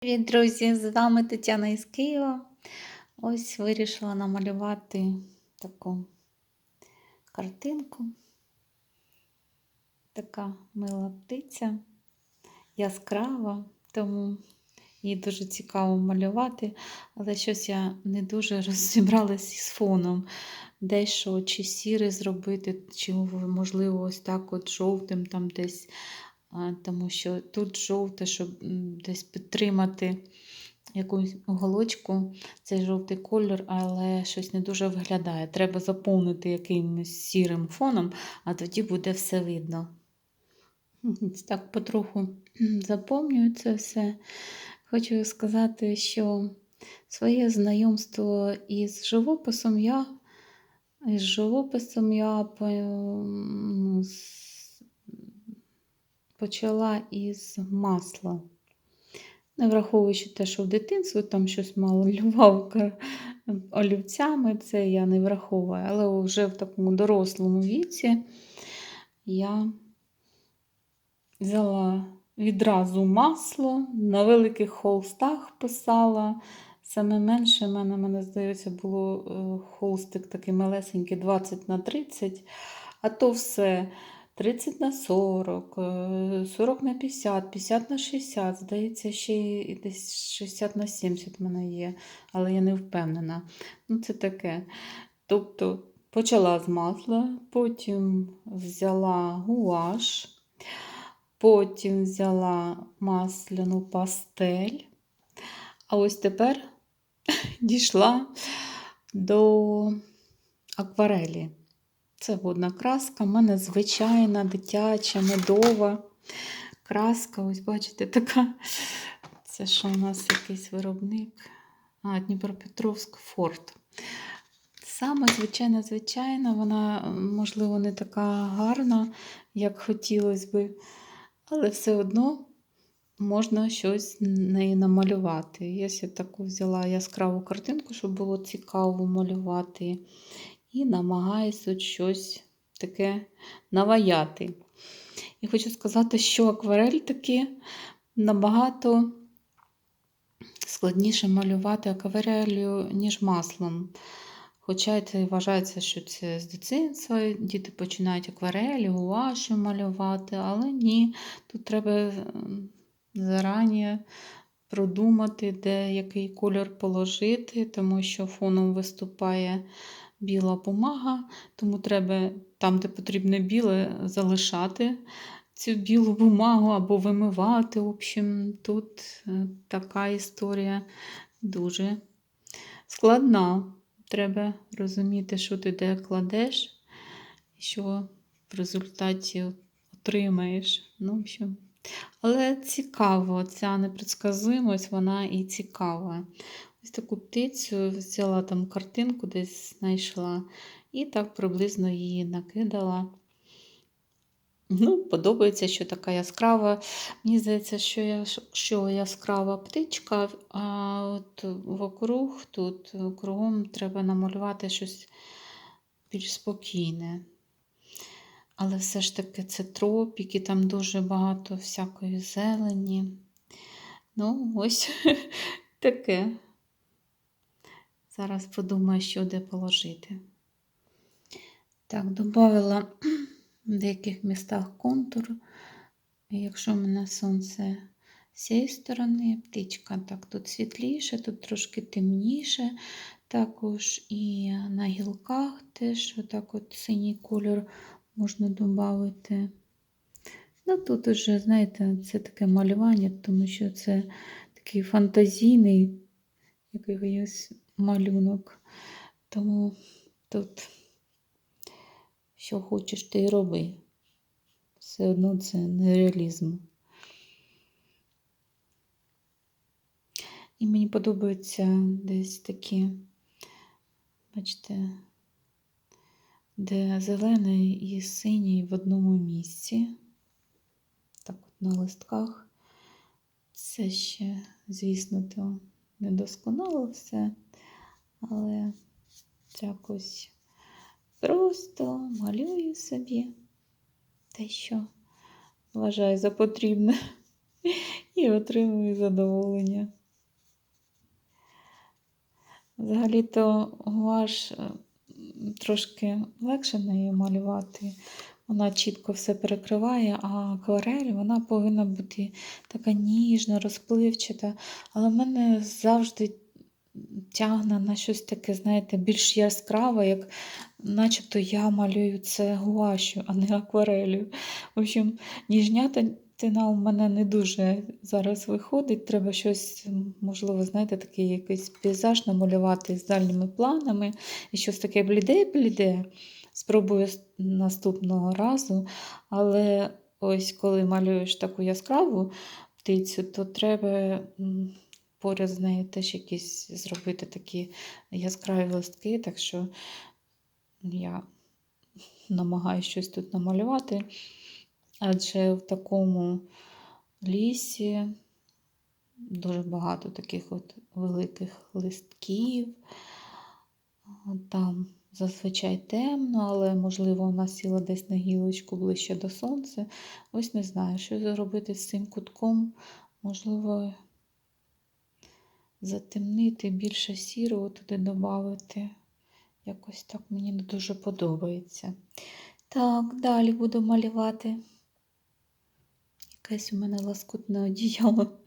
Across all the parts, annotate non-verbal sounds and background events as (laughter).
Привіт, друзі! З вами Тетяна із Києва. Ось вирішила намалювати таку картинку. Така мила птиця, яскрава, тому її дуже цікаво малювати, але щось я не дуже (laughs) розібралась із фоном. Дещо чи сіре зробити, чи, можливо, ось так от жовтим там десь тому що тут жовте, щоб десь підтримати якусь голочку, цей жовтий кольор, але щось не дуже виглядає. Треба заповнити якимось сірим фоном, а тоді буде все видно. Так потроху (clears throat) заповнюю це все. Хочу сказати, що своє знайомство із живописом я із живописом я з- почала із масла. Не враховуючи те, що в дитинстві там щось малював ка- олівцями, це я не враховую. Але вже в такому дорослому віці я взяла відразу масло, на великих холстах писала. Саме менше в мене, мене здається, було е, холстик такий малесенький 20 на 30, а то все 30 на 40, е, 40 на 50, 50 на 60, здається, ще десь 60 на 70 в мене є, але я не впевнена. Ну, це таке. Тобто почала з масла, потім взяла гуаш, потім взяла масляну пастель. А ось тепер (laughs) дійшла до акварелі. Це водна краска. У мене звичайна дитяча, медова краска. Ось, бачите, така. Це що у нас якийсь виробник? А, Дніпропетровськ Форт. Саме звичайна, звичайна, вона, можливо, не така гарна, як хотілося би, але все одно можна щось неї намалювати. Я ще таку взяла яскраву картинку, щоб було цікаво малювати. І намагаюся тут щось таке наваяти. І хочу сказати, що акварель таки набагато складніше малювати акварелью, ніж маслом. Хоча це вважається, що це з дитинства, діти починають акварелі, гуаші малювати, але ні, тут треба зарані продумати, де який кольор положити, тому що фоном виступає біла бумага, тому треба там, де потрібне біле, залишати цю білу бумагу або вимивати. В общем, тут е, така історія дуже складна. Треба розуміти, що ти де кладеш, що в результаті отримаєш. Ну, в общем. Але цікаво, ця непредсказуємость, вона і цікава. Ось таку птицю взяла там картинку, десь знайшла, і так приблизно її накидала. Ну, подобається, що така яскрава. Мені здається, що я, що яскрава птичка, а от вокруг тут кругом треба намалювати щось більш спокійне. Але все ж таки це тропіки, там дуже багато всякої зелені. Ну, ось (laughs) таке. Зараз подумаю, що де положити. Так, додала в деяких містах контур. Якщо в мене сонце з цієї сторони, птичка так тут світліше, тут трошки темніше. Також і на гілках теж отак от синій кольор можна додати. Ну, тут уже, знаєте, це таке малювання, тому що це такий фантазійний якийсь малюнок. Тому тут що хочеш, ти й роби. Все одно це не реалізм. І мені подобаються десь такі, бачите, де зелений і синій в одному місці. Так от на листках. Це ще, звісно, то не досконало все, але якось просто малюю собі те, що вважаю за потрібне. (laughs) і отримую задоволення. Взагалі-то гуаш е, трошки легше нею малювати. Вона чітко все перекриває, а акварель вона повинна бути така ніжна, розпливчата. Але в мене завжди тягне на щось таке, знаєте, більш яскраве, як начебто я малюю це гуашю, а не акварелью. В общем, ніжнятина у мене не дуже зараз виходить. Треба щось, можливо, знаєте, такий якийсь пейзаж намалювати з дальніми планами і щось таке бліде-бліде. Спробую наступного разу, але ось коли малюєш таку яскраву птицю, то треба поряд з нею теж якісь зробити такі яскраві листки, так що я намагаюся щось тут намалювати, адже в такому лісі дуже багато таких от великих листків. Там зазвичай темно, але, можливо, вона сіла десь на гілочку ближче до сонця. Ось не знаю, що зробити з цим кутком. Можливо, затемнити більше сірого туди додати. Якось так мені не дуже подобається. Так, далі буду малювати. Якесь у мене лоскутне одіяло.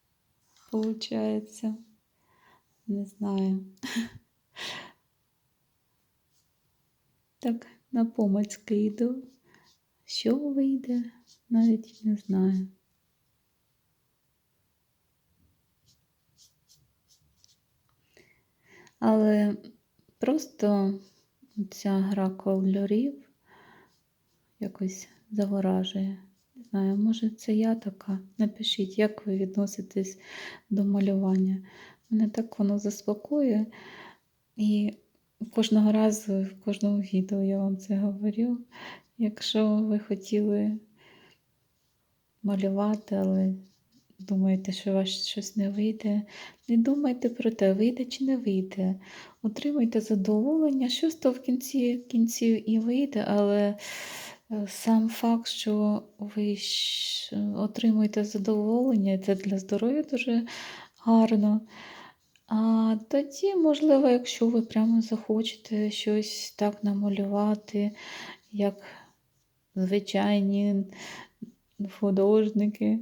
(laughs) Получається. Не знаю. (laughs) Так, на помацьки йду. Що вийде, навіть не знаю. Але просто ця гра кольорів якось заворажує. Не знаю, може це я така. Напишіть, як ви відноситесь до малювання. Мене так воно заспокоює. І кожного разу, в кожному відео я вам це говорю. Якщо ви хотіли малювати, але думаєте, що у вас щось не вийде, не думайте про те, вийде чи не вийде. Отримуйте задоволення, щось то в кінці кінців і вийде, але сам факт, що ви отримуєте задоволення, це для здоров'я дуже гарно. А тоді, можливо, якщо ви прямо захочете щось так намалювати, як звичайні художники,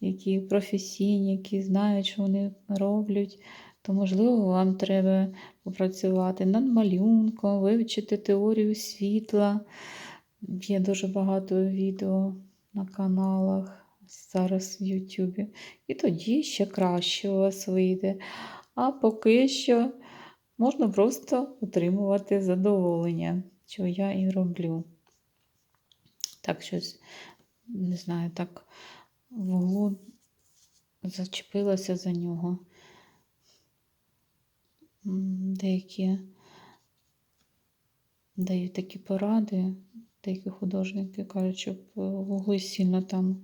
які професійні, які знають, що вони роблять, то, можливо, вам треба попрацювати над малюнком, вивчити теорію світла. Є дуже багато відео на каналах зараз в Ютубі. І тоді ще краще у вас вийде. А поки що можна просто отримувати задоволення, що я і роблю. Так, щось, не знаю, так в зачепилася за нього. Деякі дають такі поради, деякі художники кажуть, щоб е, в углі сильно там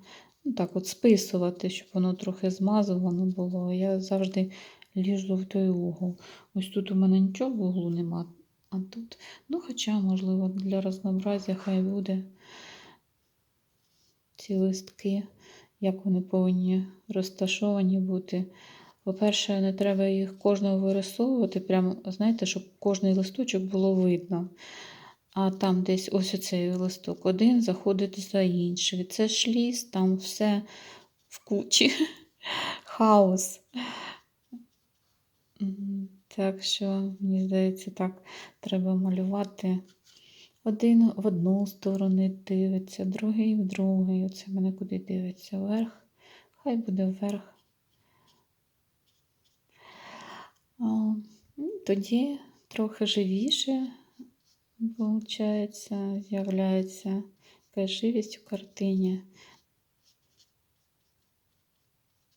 ну, так от списувати, щоб воно трохи змазувано було. Я завжди ліжу в той угол. Ось тут у мене нічого в углу нема, а тут, ну, хоча, можливо, для разнообразя хай буде ці листки, як вони повинні розташовані бути. По-перше, не треба їх кожного вирисовувати, прямо, знаєте, щоб кожний листочок було видно. А там десь ось оцей листок один заходить за інший. Це ж ліс, там все в кучі. (laughs) Хаос. Так що, мені здається, так треба малювати. Один в одну сторону дивиться, другий в другий. Оце мене куди дивиться вверх. Хай буде вверх. Ну, Тоді трохи живіше, виходить, з'являється живість у картині.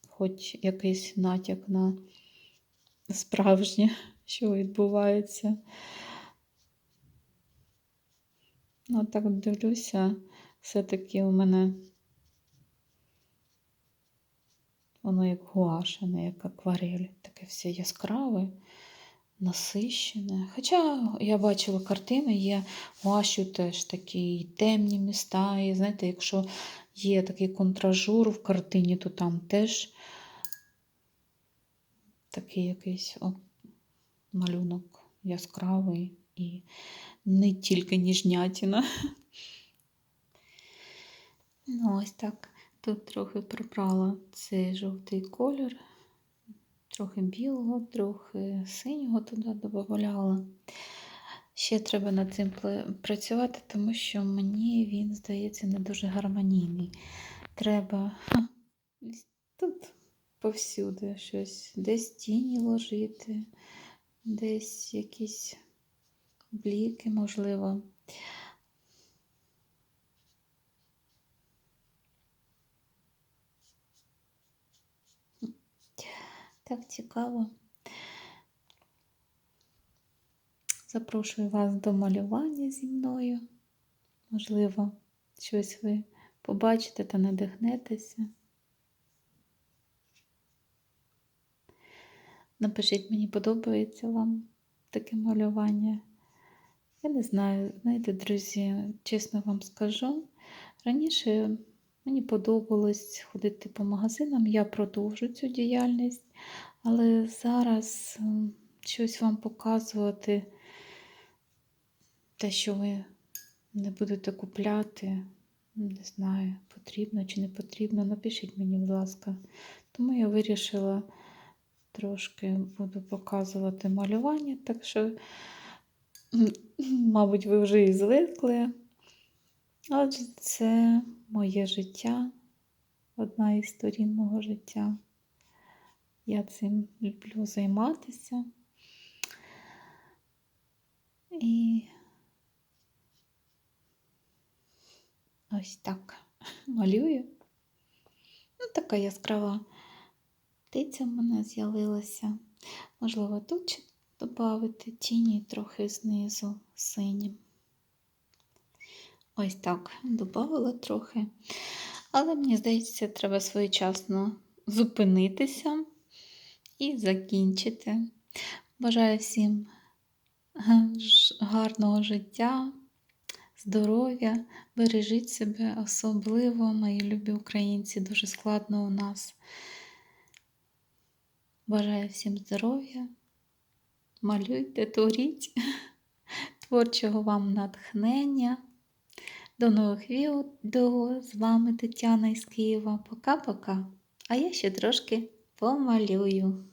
Хоч якийсь натяк на справжнє, (laughs) що відбувається. Ну, так дивлюся, все-таки у мене воно як гуаш, а не як акварель. Таке все яскраве, насищене. Хоча я бачила картини, є у теж такі темні міста. І знаєте, якщо є такий контражур в картині, то там теж такий якийсь о, малюнок яскравий і не тільки ніжнятіна. Ну, ось так. Тут трохи прибрала цей жовтий колір, трохи білого, трохи синього туди додавала. Ще треба над цим працювати, тому що мені він здається не дуже гармонійний. Треба тут повсюди щось, десь тіні ложити, десь якісь бліки, можливо. Так цікаво. Запрошую вас до малювання зі мною. Можливо, щось ви побачите та надихнетеся. Напишіть, мені подобається вам таке малювання. Я не знаю, знаєте, друзі, чесно вам скажу. Раніше мені подобалось ходити по магазинам, я продовжу цю діяльність, але зараз щось вам показувати, те, що ви не будете купляти, не знаю, потрібно чи не потрібно, напишіть мені, будь ласка. Тому я вирішила трошки буду показувати малювання, так що, мабуть, ви вже і звикли. Отже, це моє життя, одна із сторін мого життя. Я цим люблю займатися. І ось так малюю. Ну, така яскрава птиця в мене з'явилася. Можливо, тут додати тіні трохи знизу синім. Ось так, додала трохи. Але мені здається, треба своєчасно зупинитися і закінчити. Бажаю всім гарного життя, здоров'я, бережіть себе особливо, мої любі українці, дуже складно у нас. Бажаю всім здоров'я, малюйте, творіть, (laughs) творчого вам натхнення. До нових відео. З вами Тетяна із Києва. Пока-пока. А я ще трошки помалюю.